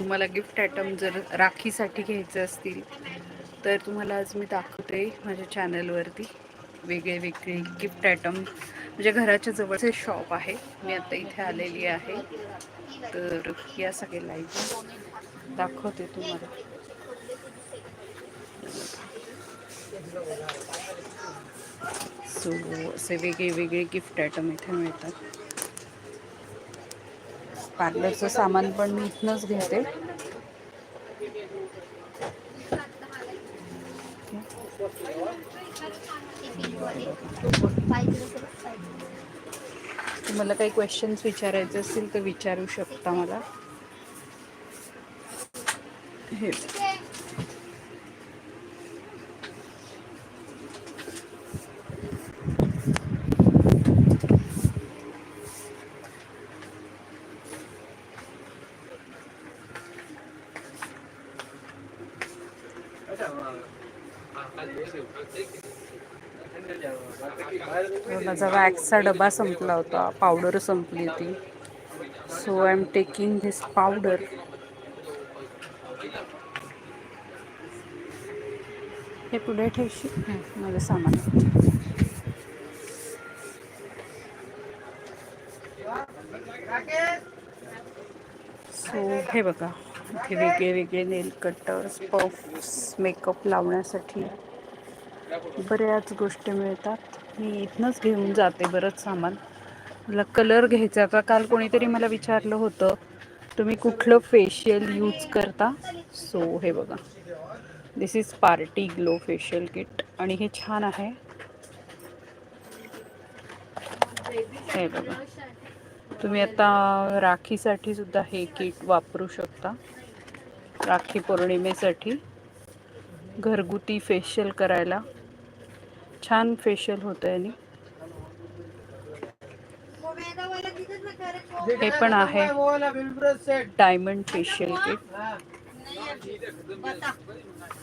तुम्हाला gift item जर राखीसाठी घ्यायचे असतील तर तुम्हाला आज मी दाखवते माझ्या चॅनलवरती वेगळे वेगळे गिफ्ट आयटम म्हणजे घराच्या जवळचे शॉप आहे. मी आता इथे आलेली आहे. तर या सगळे लाईव्ह दाखवते तुम्हाला. सो असे वेगळे वेगळे गिफ्ट आयटम इथे मिळतात. पार्लरचं सामान पण मी इथनंच घेते. तुम्हाला काही क्वेश्चन्स विचारायचे असतील तर विचारू शकता मला. हे. माझा वॅक्सचा डबा संपला होता. पावडर संपली होती. So I am taking this powder हे पुढे ठेवशील? माझं सामान. सो हे बघा. इथे वेगळे वेगळे नेल कटर्स पफ्स मेकअप लावण्यासाठी बऱ्याच गोष्टी मिळतात. मी इथनंच घेऊन जाते बरंच सामान. मला कलर घ्यायचा होता. काल कोणीतरी मला विचारलं होतं तुम्ही कुठलं फेशियल यूज करता? सो हे बघा. This is party glow facial kit आणि हे छान आहे. हे बघा. तुम्ही आता राखीसाठी सुद्धा हे किट वापरू शकता. राखी पौर्णिमेसाठी घरगुती फेशियल करायला. छान फेशियल होतं याने हे पण आहे. Diamond facial kit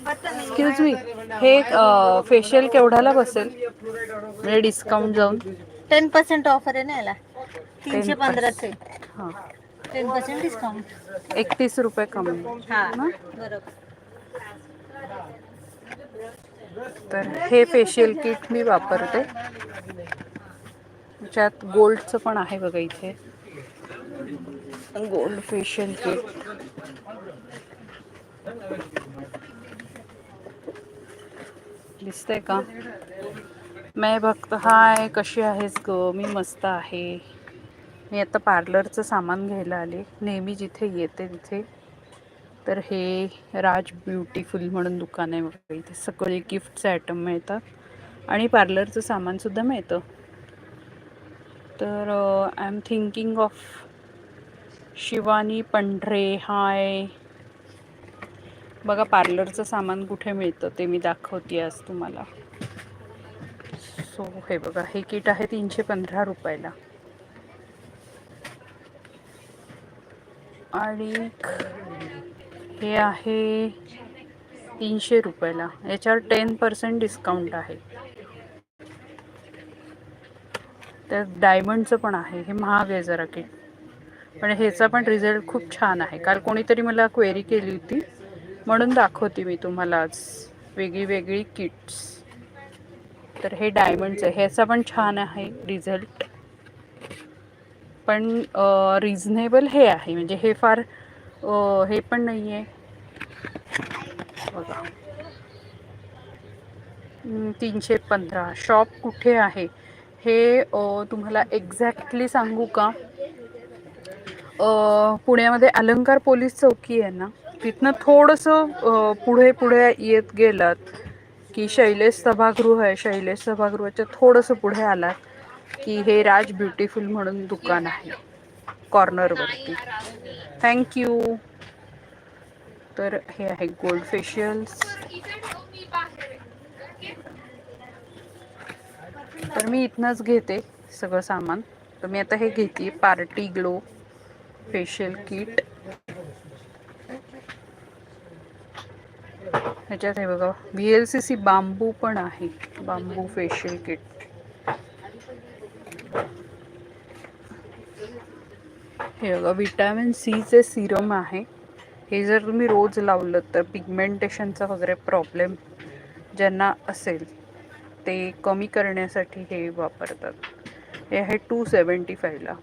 excuse me हे फेशियल केवढ्याला बसेल? म्हणजे डिस्काउंट जाऊन. टेन पर्सेंट ऑफर आहे ना याला. तीनशे 10% पंधराचे हां. टेन पर्सेंट डिस्काउंट एकतीस रुपये कमी. हा बरोबर. तर हे फेशियल किट मी वापरते. ज्यात गोल्डचं पण आहे बघा इथे. गोल्ड फेशियल किट दिसतंय का? मैं भक्त हाय कशी आहेस ग? मी मस्त आहे. मी आता पार्लरचं सामान घ्यायला आले. नेहमी जिथे येते तिथे. तर हे राज ब्युटिफुल म्हणून दुकान आहे बघा इथे. सगळे गिफ्टचे आयटम मिळतात. आणि पार्लरचं सामानसुद्धा मिळतं. तर I am thinking of Shivani Pandhare hi. बघा पार्लरचं सामान कुठे मिळतं ते मी दाखवते आज तुम्हाला. सो हे बघा हे किट आहे तीनशे पंधरा रुपयाला. आणि हे आहे तीनशे रुपयाला. याच्यावर टेन पर्सेंट डिस्काउंट आहे. त्यात डायमंडचं पण आहे. हे महाग आहे जरा किट पण ह्याचा पण रिझल्ट खूप छान आहे. काल कोणीतरी मला क्वेरी केली होती. म्हणून दाखवते मी तुम्हाला आज. वेगळी वेगळी किट्स तर हे डायमंडचं आहे. ह्याचा पण छान आहे रिझल्ट पण रिझनेबल हे आहे. म्हणजे हे फार हे पण नाही आहे बघा तीनशे पंधरा. शॉप कुठे आहे? हे तुम्हाला एक्झॅक्टली सांगू का? पुण्यामध्ये अलंकार पोलीस चौकी आहे ना? तिथनं थोडंसं पुढे पुढे येत गेलात की शैलेश सभागृह आहे. शैलेश सभागृहाच्या थोडंसं पुढे आलात की हे राज ब्युटिफुल म्हणून दुकान आहे. कॉर्नरवरती थँक्यू तर हे आहे गोल्ड फेशियल्स तर मी इथनंच घेते सगळं सामान. तर मी आता हे घेते पार्टी ग्लो फेशियल किट ह्याच्यात हे बघा V L C C bamboo पण आहे बांबू फेशियल किट हे बघा विटॅमिन सीचे सिरम आहे. हे जर तुम्ही रोज लावलं तर पिगमेंटेशनचा वगैरे प्रॉब्लेम ज्यांना असेल ते कमी करण्यासाठी हे वापरतात. हे आहे टू सेवन्टी फायला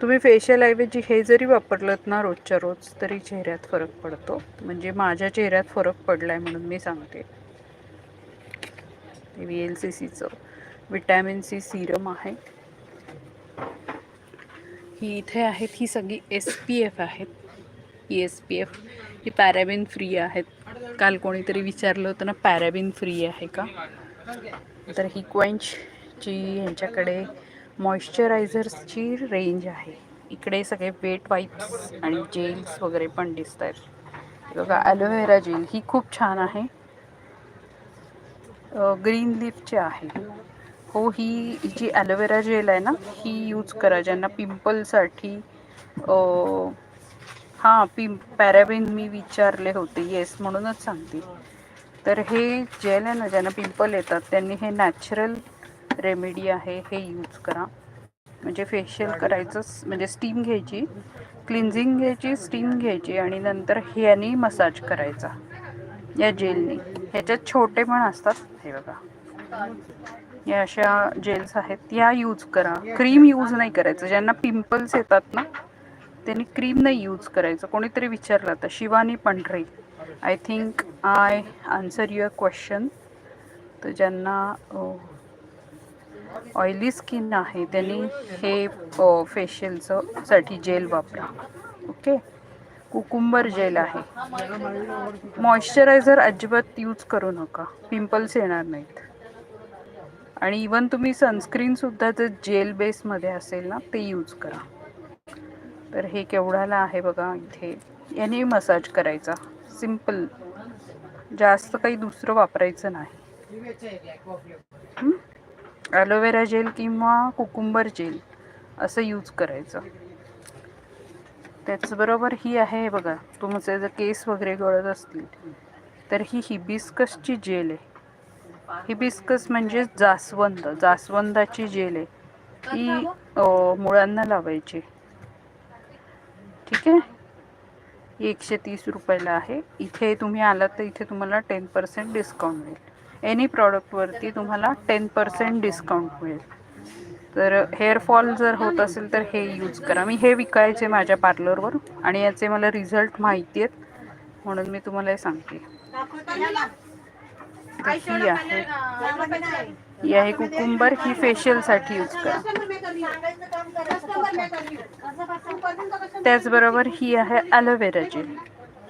तुम्ही फेशियल ऐवजी हे जरी वापरलं ना रोजच्या रोज तरी चेहऱ्यात फरक पडतो. म्हणजे माझ्या चेहऱ्यात फरक पडला आहे म्हणून मी सांगते. व्ही एल सी सीचं विटॅमिन सी सिरम आहे. ही इथे आहेत ही सगळी एस पी एफ आहेत. ही एस पी एफ ही पॅराबिन फ्री आहेत. काल कोणीतरी विचारलं होतं ना पॅराबिन फ्री आहे का? तर ही क्वेंचची ह्यांच्याकडे मॉइश्चरायझर्सची रेंज आहे. इकडे सगळे वेट वाईप्स आणि जेल्स वगैरे पण दिसत आहेत बघा ॲलोव्हेरा जेल ही खूप छान आहे. ग्रीन लिफची आहे. हो ही जी ॲलोवेरा जेल आहे ना ही यूज करा. ज्यांना पिंपलसाठी हां पिं पॅराबिन मी विचारले होते. येस म्हणूनच सांगते. तर हे जेल आहे ना ज्यांना पिंपल येतात त्यांनी हे नॅचरल रेमेडी आहे हे यूज करा. म्हणजे फेशियल करायचंच म्हणजे स्टीम घ्यायची क्लिन्झिंग घ्यायची स्टीम घ्यायची आणि नंतर ह्यानी मसाज करायचा. या जेलनी ह्याच्यात छोटे पण असतात हे बघा. या अशा जेल्स आहेत या यूज करा. क्रीम यूज नाही करायचं. ज्यांना पिंपल्स येतात ना त्यांनी क्रीम नाही यूज करायचं. कोणीतरी विचारलं तर Shivani Pandhare. I think I answer your question तर ज्यांना ऑइली स्किन आहे त्यांनी हे फेशियलचं साठी जेल वापरा. ओके कुकुंबर जेल आहे. मॉइश्चरायझर अजिबात यूज करू नका. पिंपल्स येणार नाहीत. आणि इवन तुम्ही सनस्क्रीनसुद्धा जर जेल बेसमध्ये असेल ना ते यूज करा. तर हे केवढ्याला आहे बघा इथे. याने मसाज करायचा. सिंपल जास्त काही दुसरं वापरायचं नाही. ॲलोवेरा जेल किंवा कुकुंबर जेल असं यूज करायचं. त्याचबरोबर ही आहे बघा. तुमचे जर केस वगैरे गळत असतील तर ही हिबिस्कसची जेल आहे. हिबिस्कस म्हणजे जास्वंद जास्वंदाची जेल ती मुळांना लावायची. ठीक आहे? ही एकशे तीस रुपयाला आहे. इथे तुम्ही आलात तर इथे तुम्हाला टेन पर्सेंट डिस्काउंट मिळेल. एनी प्रॉडक्टवरती तुम्हाला टेन पर्सेंट डिस्काउंट मिळेल. तर हेअरफॉल जर होत असेल तर हे यूज करा. मी हे विकायचे माझ्या पार्लरवर आणि याचे मला रिझल्ट माहिती आहेत. म्हणून मी तुम्हाला हे सांगते. तर ही आहे. ही आहे कुकुंबर ही फेशियलसाठी यूज करा. त्याचबरोबर ही आहे ॲलोवेरा जेल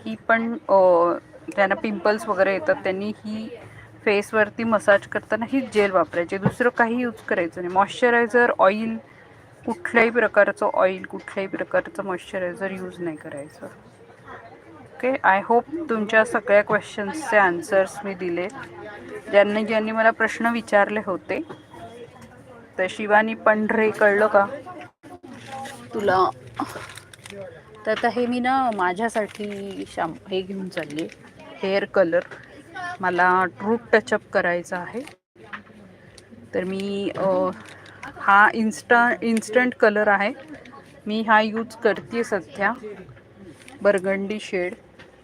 ही पण ज्यांना पिंपल्स वगैरे येतात त्यांनी ही फेसवरती मसाज करताना ही जेल वापरायची. दुसरं काही यूज करायचं नाही. मॉइश्चरायझर ऑइल कुठल्याही प्रकारचं ऑइल कुठल्याही प्रकारचं मॉइश्चरायझर यूज नाही करायचं. ओके आय होप तुमच्या सगळ्या क्वेश्चन्सचे आन्सर्स मी दिले. ज्यांनी ज्यांनी मला प्रश्न विचारले होते. तर शिवानी पंढरे कळलं का? तुला? तर आता हे मी ना माझ्यासाठी शाम हे घेऊन चालले हेअर कलर मला रूट टचअप करायचा आहे. तर मी हा इन्स्टा इन्स्टंट कलर आहे. मी हा यूज करते सध्या. बरगंडी शेड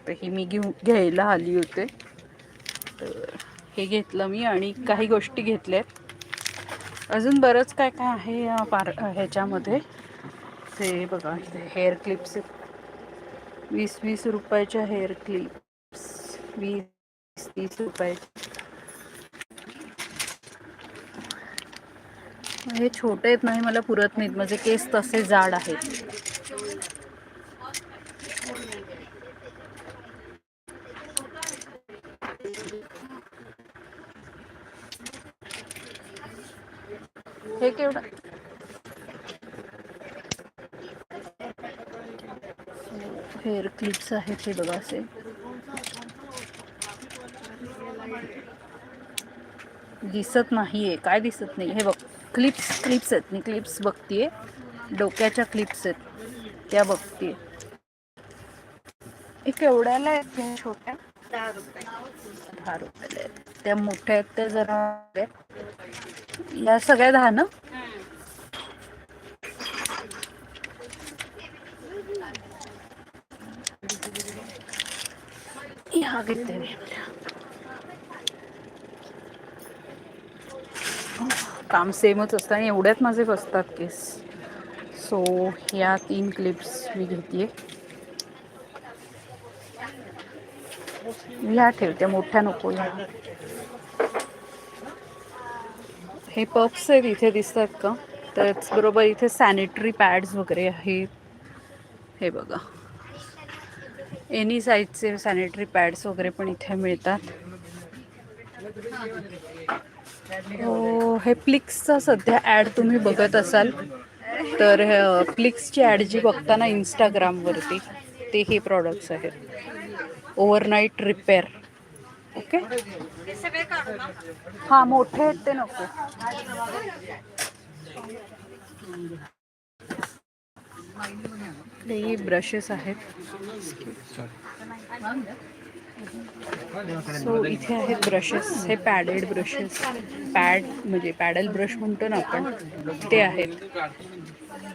तर ही मी घेऊ घ्यायला आली होते. तर हे घेतलं मी आणि काही गोष्टी घेतल्यात अजून बरंच काय काय आहे या पार ह्याच्यामध्ये? ते बघा इथे हेअर क्लिप्स वीस वीस रुपयाच्या हेअर क्लिप्स वीस तीस रुपये हे छोटे आहेत नाही मला पुरत नाहीत. माझे केस तसे जाड आहेत. हे केवढं? हेअर क्लिप्स आहेत हे बघा असे. दिसत नाहीये. काय दिसत नाही? हे बघ क्लिप्स क्लिप्स आहेत. मी क्लिप्स बघतीये. डोक्याच्या क्लिप्स आहेत. त्या बघतीये. हे केवढ्याला आहेत? छोट्या? दहा रुपयाला आहेत. त्या मोठ्या आहेत त्या जरा या सगळ्या दहा ना? घेते काम सेमच असतं आणि एवढ्यात माझे बसतात केस. सो या तीन क्लिप्स मी घेते ह्या ठेवते मोठ्या नको ह्या. हे पप्स आहेत इथे दिसतात का? त्याचबरोबर इथे सॅनिटरी पॅड्स वगैरे आहेत. हे बघा. एनी साईजचे सॅनिटरी पॅड्स वगैरे पण इथे मिळतात. हो, हे प्लिक्सचा सध्या ॲड तुम्ही बघत असाल तर प्लिक्सची ॲड जी बघताना इंस्टाग्रामवरती ते हे प्रॉडक्ट्स आहेत. Overnight repair okay? हां मोठे आहेत ते नको. हे ब्रशेस आहेत. सो इथे आहेत ब्रशेस. हे पॅडेड ब्रशेस पॅड म्हणजे पॅडल ब्रश म्हणतो ना आपण ते आहेत.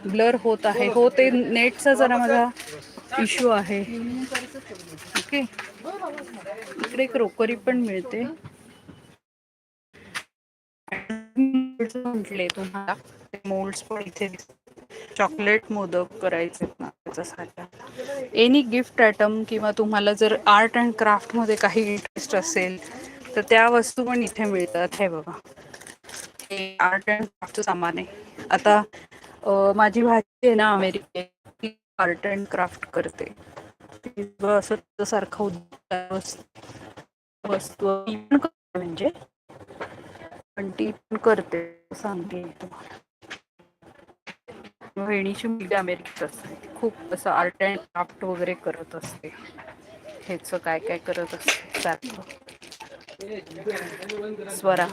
ब्लर होत आहे. हो ते नेटचा जरा माझा इश्यू आहे. ओके इकडे क्रोकरी पण मिळते. म्हटले तुम्हाला मोल्ड्स पण इथे चॉकलेट मोदक करायचे ना त्याच्यासाठी. एनी गिफ्ट आयटम किंवा तुम्हाला जर आर्ट अँड क्राफ्टमध्ये काही इंटरेस्ट असेल तर त्या वस्तू पण इथे मिळतात. हे बघा. हे आर्ट अँड क्राफ्टचं सामान आहे. आता माझी भाजी आहे ना अमेरिकेत. आर्ट अँड क्राफ्ट करते. ती सगळं सारखं वस्तू म्हणजे. पण ती पण करते सांगते तुम्हाला. वहिनीची मुलगी अमेरिकेत असते. खूप असं आर्ट अँड क्राफ्ट वगैरे करत असते. ह्याचं काय काय करत असते सारखं. स्वरा.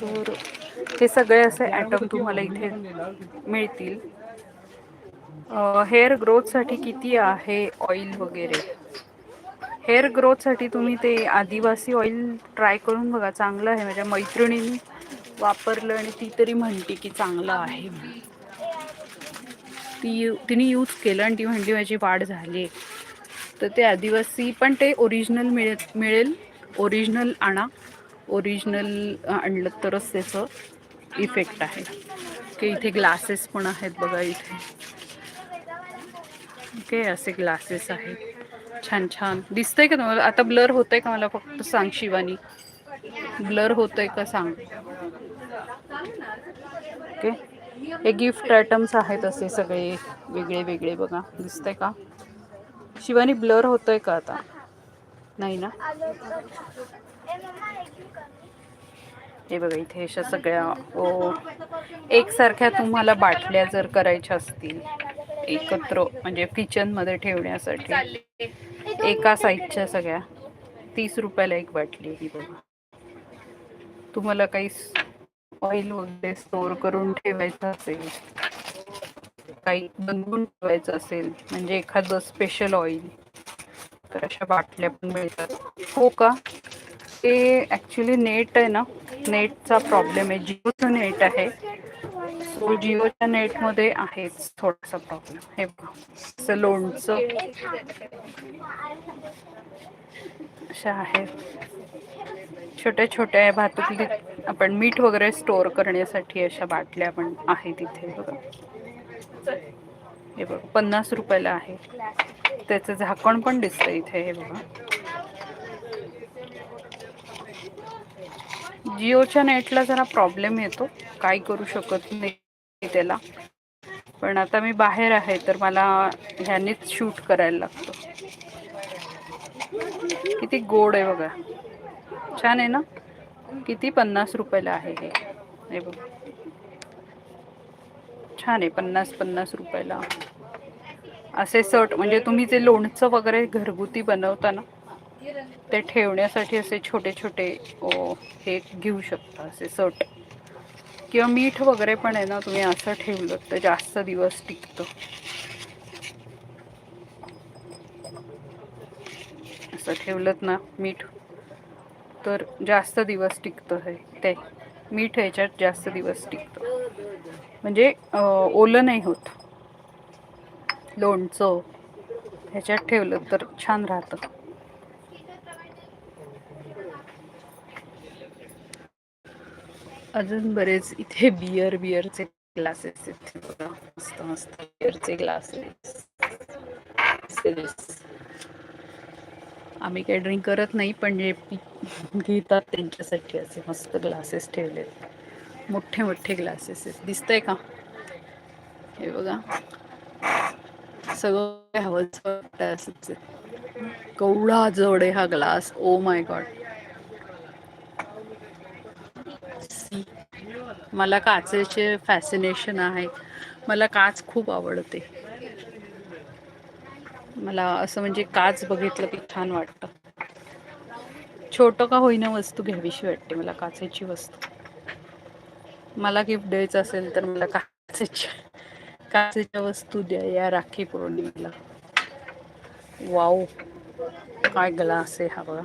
तर हे सगळे असे ॲटम तुम्हाला इथे मिळतील. हेअर ग्रोथसाठी किती आहे ऑइल वगैरे? हेअर ग्रोथसाठी तुम्ही ते आदिवासी ऑइल ट्राय करून बघा चांगलं आहे. म्हणजे माझ्या मैत्रिणीने वापरलं आणि ती तरी म्हणते की चांगलं आहे. ती यू तिने यूज केलं आणि ती म्हणली माझी वाढ झाली तर ते आदिवासी पण ते ओरिजिनल मिळेल मिळेल. ओरिजिनल आणा. ओरिजिनल आणलं तरच त्याचं इफेक्ट आहे. की इथे ग्लासेस पण आहेत बघा इथे. ओके असे ग्लासेस आहेत. छान छान. दिसतंय का तुम्हाला? आता ब्लर होतंय का मला? फक्त सांग शिवानी. ब्लर होतंय का सांग. ओके. हे गिफ्ट आयटम्स आहेत असे सगळे. वेगळे वेगळे बघा. दिसतंय का? शिवानी ब्लर होतंय का आता? नाही ना? हे बघा इथे अशा सगळ्या ओ एकसारख्या तुम्हाला बाटल्या जर करायच्या असतील एकत्र म्हणजे किचनमध्ये ठेवण्यासाठी. एका साईजच्या सगळ्या. तीस रुपयाला एक बाटली आहे ही बघा. तुम्हाला काही ऑइल वगैरे स्टोअर करून ठेवायचं असेल काही बनवून ठेवायचं असेल म्हणजे एखादं स्पेशल ऑइल तर अशा बाटल्या पण मिळतात. हो का? ते ॲक्च्युली नेट आहे ना? नेटचा प्रॉब्लेम आहे. जिओचं नेट आहे. सो जिओच्या नेटमध्ये आहेच थोडासा प्रॉब्लेम हे बघा. असं लोणचं. अशा आहेत. छोट्या छोट्या भातुकली आपण मीठ वगैरे स्टोअर करण्यासाठी अशा बाटल्या पण आहेत इथे. बघा. हे बघा. पन्नास रुपयाला आहे. त्याचं झाकण पण दिसतं इथे. हे बघा. जिओच्या नेटला जरा प्रॉब्लेम येतो. काय करू शकत नाही त्याला. पण आता मी बाहेर आहे तर मला ह्यानेच शूट करायला लागतं. किती गोड आहे बघा. छान आहे ना? किती पन्नास रुपयाला आहे हे. हे बघ. छान आहे पन्नास पन्नास रुपयाला. असे सट म्हणजे तुम्ही जे लोणचं वगैरे घरगुती बनवता ना ते ठेवण्यासाठी असे छोटे छोटे हे घेऊ शकता असे सट. किंवा मीठ वगैरे पण आहे ना तुम्ही असं ठेवलं तर जास्त दिवस टिकतं. असं ठेवलं ना मीठ तर जास्त दिवस टिकतं हे. ते मीठ ह्याच्यात जास्त दिवस टिकतं. म्हणजे ओलं नाही होत. लोणचं ह्याच्यात ठेवलं तर छान राहतं. अजून बरेच इथे बियर बियरचे ग्लासेस इथे बघा मस्त मस्त बियरचे ग्लासेस आम्ही काही ड्रिंक करत नाही पण जे घेतात त्यांच्यासाठी असे मस्त ग्लासेस ठेवलेत. मोठे मोठे ग्लासेस आहेत. दिसतंय का? हे बघा. सगळं हवंच वाटतं असंच केवढा जड आहे हा ग्लास ओ माय गॉड मला काचेचे फॅसिनेशन आहे. मला काच खूप आवडते. मला असं म्हणजे काच बघितलं की छान वाटतं. छोटं का होईना वस्तू घ्यावीशी वाटते मला काचेची वस्तू. मला गिफ्ट द्यायचं असेल तर मला काचेच्या काचेच्या वस्तू द्या या राखी पौर्णिमेला वाव काय ग्लास आहे हा बघा.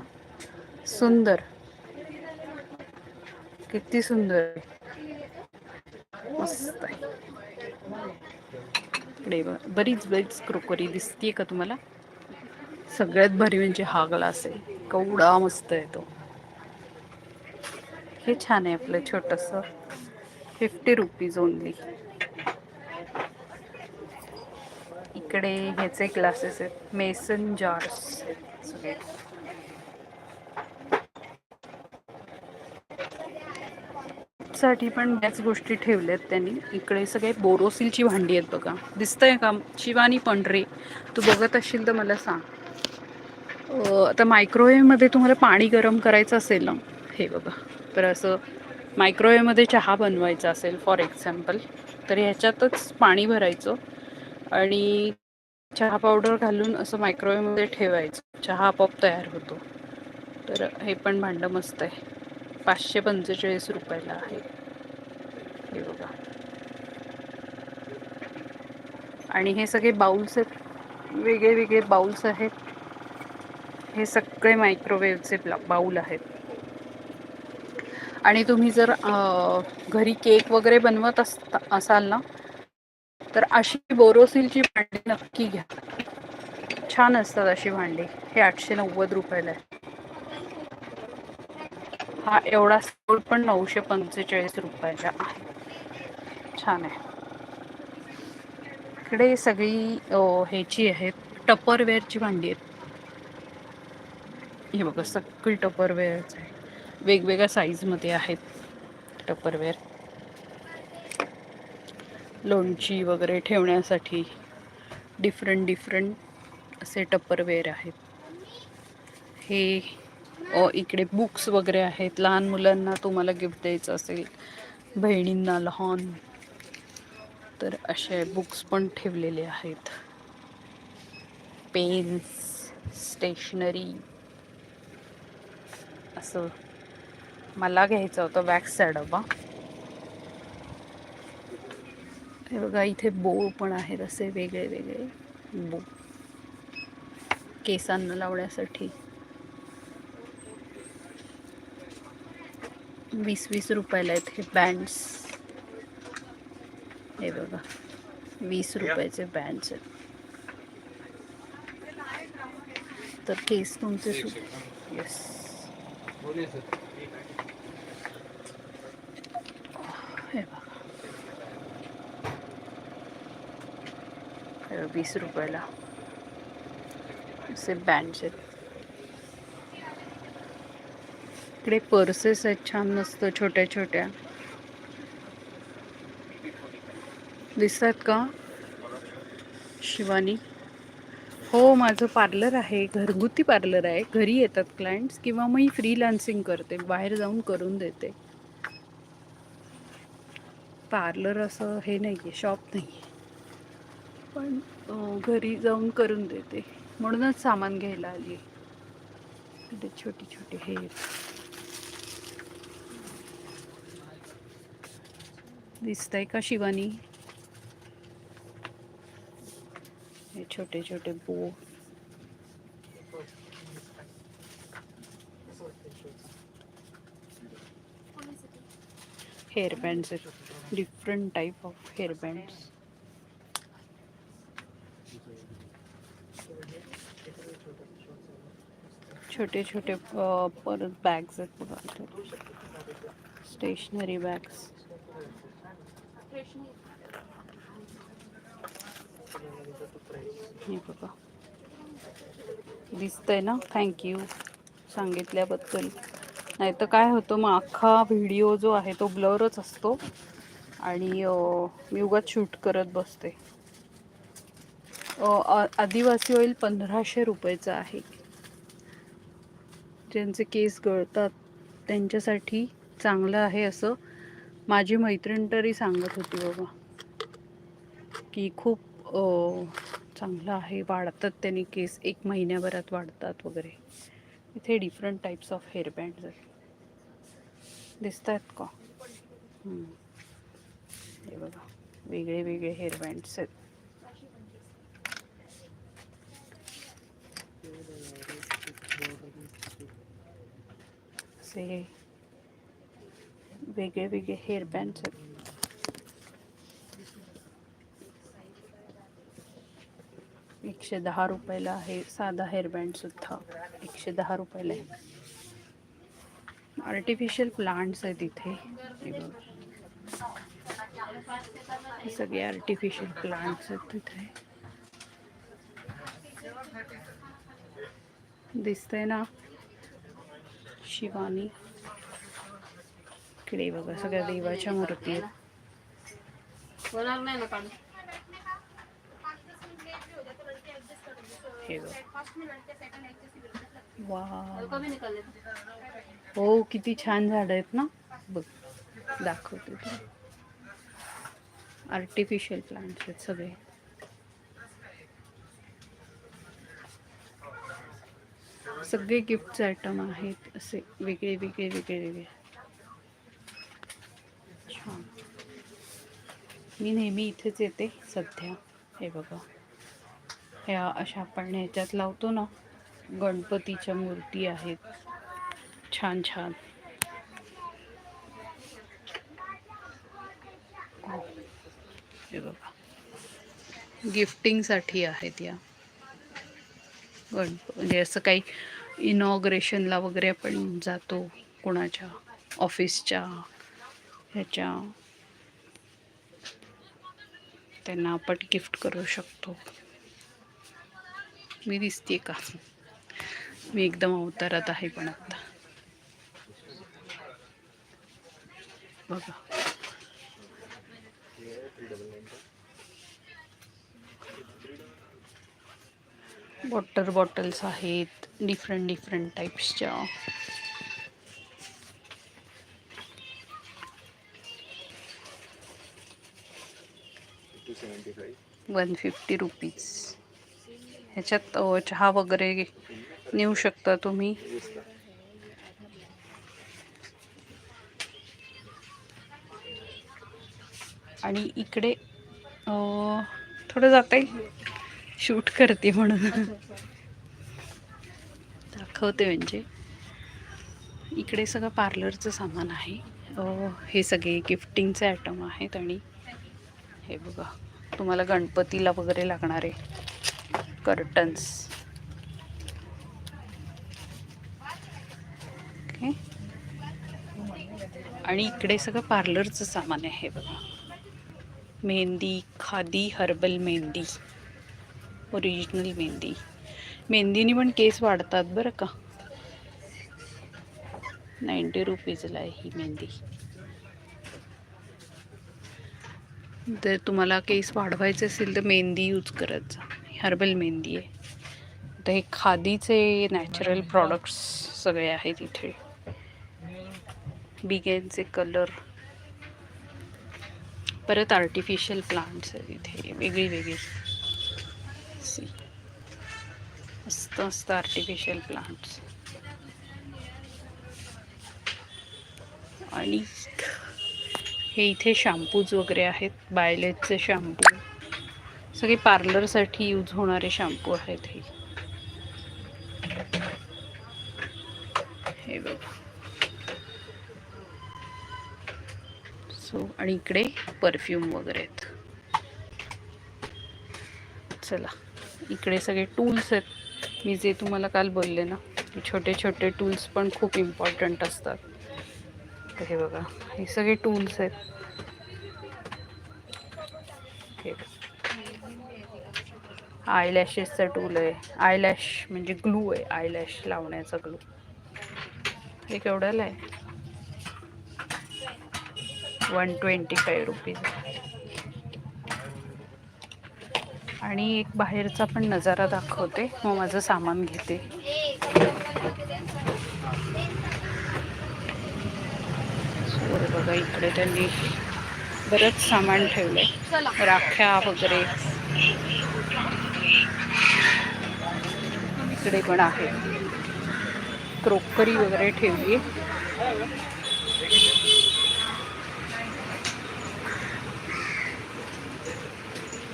सुंदर. किती सुंदर आहे. मस्त आहे. इकडे बरीच बरीच क्रोकरी दिसतीये का तुम्हाला? सगळ्यात भारी म्हणजे हा ग्लास आहे. केवढा मस्त आहे तो. हे छान आहे आपलं छोटस. फिफ्टी रुपीज ओनली इकडे ह्याचे ग्लासेस आहेत. मेसन जार्स सगळे. साठी पण बऱ्याच गोष्टी ठेवल्यात त्यांनी. इकडे सगळे बोरोसिलची भांडी आहेत बघा. दिसतंय का? शिवानी पंढरे. तू बघत असशील तर मला सांग. आता मायक्रोवेव्हमध्ये तुम्हाला पाणी गरम करायचं असेल ना हे बघा. तर असं मायक्रोवेव्हमध्ये चहा बनवायचा असेल फॉर एक्झाम्पल तर ह्याच्यातच पाणी भरायचं आणि चहा पावडर घालून असं मायक्रोवेव्हमध्ये ठेवायचं. चहा आपोआप तयार होतो. तर हे पण भांडं मस्त आहे. पाचशे पंचेचाळीस रुपयाला आहे. हे बघा. आणि हे सगळे बाउल्स आहेत. वेगळे वेगळे बाउल्स आहेत. हे सगळे मायक्रोवेव्हचे बाउल आहेत. आणि तुम्ही जर घरी केक वगैरे बनवत असता असाल ना तर अशी बोरोसिलची भांडी नक्की घ्या. छान असतात अशी भांडी. हे आठशे नव्वद रुपयाला आहे हा एवढा स्टोल पण नऊशे पंचेचाळीस रुपयाचा आहे. छान आहे. इकडे सगळी ह्याची आहेत टपरवेअरची भांडी आहेत. हे बघा सगळी टपरवेअरच आहे. वेगवेगळ्या साईजमध्ये आहेत टपरवेअर. लोणची वगैरे ठेवण्यासाठी डिफरंट डिफरंट असे टपरवेअर आहेत. हे इकडे बुक्स वगैरे आहेत. लहान मुलांना तुम्हाला गिफ्ट द्यायचं असेल बहिणींना लहान तर असे बुक्स पण ठेवलेले आहेत. पेन्स स्टेशनरी असं मला घ्यायचा होता वॅक्सचा डबा हे बघा इथे बो पण आहेत असे वेगळे वेगळे बो केसांना लावण्यासाठी. वीस वीस रुपयाला आहेत हे बँड्स हे बघा वीस रुपयाचे बँड्स आहेत. तर केस तुमचे सु येस हे. बघा. हे बघा, वीस रुपयाला असे बँड्स आहेत. इकडे पर्सेस आहेत छान मस्त छोट्या छोट्या. दिसतात का? शिवानी? हो माझं पार्लर आहे घरगुती पार्लर आहे. घरी येतात क्लायंट्स किंवा मी फ्रीलान्सिंग करते बाहेर जाऊन करून देते. पार्लर असं हे नाही आहे शॉप नाही आहे पण घरी जाऊन करून देते. म्हणूनच सामान घ्यायला आली छोटी छोटी हे. दिसतंय का शिवानी? हे छोटे छोटे बो. हेअर बँड्स आहेत. Different type of hair bands छोटे छोटे परत बॅग्स आहेत बघा. स्टेशनरी बॅग्स हे बघा. दिसतंय ना? थँक्यू सांगितल्याबद्दल. नाही तर काय होतं मग अख्खा व्हिडिओ जो आहे तो ब्लरच असतो. आणि मी उगाच शूट करत बसते. आ- आदिवासी ऑइल पंधराशे रुपयाचं आहे. ज्यांचे केस गळतात त्यांच्यासाठी चांगलं आहे असं माझी मैत्रीण तरी सांगत होती बाबा. की खूप चांगलं आहे वाढतात त्यांनी केस एक महिन्याभरात वाढतात वगैरे. इथे different types of hair band दिसत आहेत का? हे बघा वेगळे वेगळे हेअर बँड्स आहेत. असे वेगळे वेगळे हेअर बँड्स आहेत. एकशे दहा रुपयाला आहे. साधा हेअरबँड सुद्धा एकशे दहा रुपयाला आहे. आर्टिफिशियल प्लांट्स आहेत इथे. सगळे आर्टिफिशियल प्लांट्स आहेत तिथे. दिसतंय ना? शिवानी. इकडे बघा सगळ्या देवाच्या मूर्ती आहेत होणार नाही ना काढून हे हो किती छान झाड आहेत ना? बघ दाखवते तुला. आर्टिफिशियल प्लांट्स आहेत सगळे. सगळे गिफ्टचे आयटम आहेत असे. वेगळे वेगळे वेगळे वेगळे. छान. मी नेहमी इथेच येते सध्या. हे बघा. ह्या अशा आपण ह्याच्यात लावतो ना गणपतीच्या मूर्ती आहेत. छान छान. हे बघा. गिफ्टिंगसाठी आहेत या. गणप म्हणजे असं काही इनॉग्रेशनला वगैरे आपण जातो कोणाच्या ऑफिसच्या ह्याच्या. त्यांना आपण गिफ्ट करू शकतो. मी दिसते का? मी एकदम अवतारात आहे पण आता. बघा. वॉटर बॉटल्स आहेत डिफरंट डिफरंट टाईप्सच्या वन फिफ्टी रुपीज ह्याच्यात चहा वगैरे नेऊ शकता तुम्ही? आणि इकडे थोडं थोडं जाते शूट करते म्हणून. दाखवते म्हणजे. इकडे सगळं पार्लरचं सामान आहे. हे सगळे गिफ्टिंगचे आयटम आहेत आणि हे बघा तुम्हाला गणपतीला वगैरे लागणारे कर्टन्स. ओके. आणि इकडे सगळं पार्लरचं सामान आहे बघा. मेहंदी खादी हर्बल मेहंदी. ओरिजिनल मेहंदी. मेहंदीने पण केस वाढतात बरं का. नाईंटी रुपीजला आहे ही मेहंदी. जर तुम्हाला केस वाढवायचे असेल तर मेहंदी यूज करत जा. हर्बल मेहंदी आहे. आता हे खादीचे नॅचरल प्रॉडक्ट्स सगळे आहेत इथे. बिगेनचे कलर परत आर्टिफिशियल प्लांट्स आहेत इथे. वेगळी वेगळी. मस्त मस्त आर्टिफिशियल प्लांट्स आणि हे इथे शॅम्पूज वगैरे आहेत. बायलेटचे शॅम्पू सगळे पार्लरसाठी यूज होणारे शॅम्पू आहेत हे. बघा. सो आणि इकडे परफ्यूम वगैरे आहेत. चला इकडे सगळे टूल्स आहेत. मी जे तुम्हाला काल बोलले ना छोटे छोटे टूल्स पण खूप इम्पॉर्टंट असतात. तर हे बघा हे सगळे टूल्स आहेत. हे आयलॅशेसचं टूल आहे. आयलॅश म्हणजे ग्लू आहे. आयलॅश लावण्याचा ग्लू हे केवढ्याला आहे? वन ट्वेंटी फाईव्ह रुपीज आणि एक बाहेरचा पण नजारा दाखवते. मग माझं सामान घेते. बघा इकडे त्यांनी बरंच सामान ठेवलंय. राख्या वगैरे. इकडे पण आहे. क्रोकरी वगैरे ठेवली.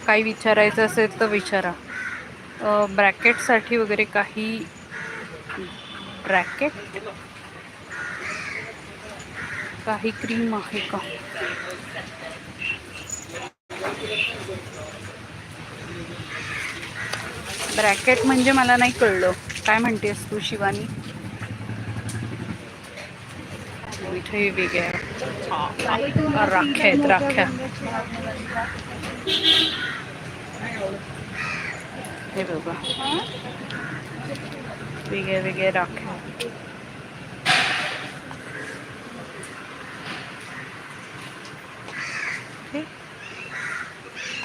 काही विचारायचं असेल तर विचारा. ब्रॅकेटसाठी वगैरे काही ब्रॅकेट? काही क्रीम आहे का? ब्रॅकेट म्हणजे मला नाही कळलं. काय म्हणतेस तू शिवानी? इथे वेगळ्या राख्या आहेत राख्या. हे बघा. वेगळ्या वेगळ्या राख्या.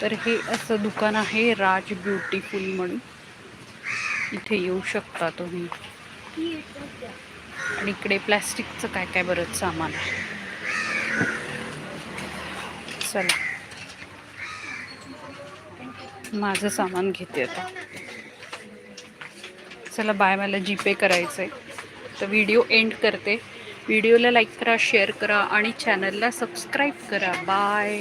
तर हे असं दुकान आहे राज ब्युटिफुल म्हणून. इथे येऊ शकता तुम्ही. आणि इकडे प्लॅस्टिकचं काय काय बरंच सामान. चला. माझं सामान घेते आता. चला बाय मला जीपे करायचं आहे तर व्हिडिओ एंड करते. व्हिडिओला लाईक करा शेअर करा आणि चॅनलला सबस्क्राईब करा. बाय.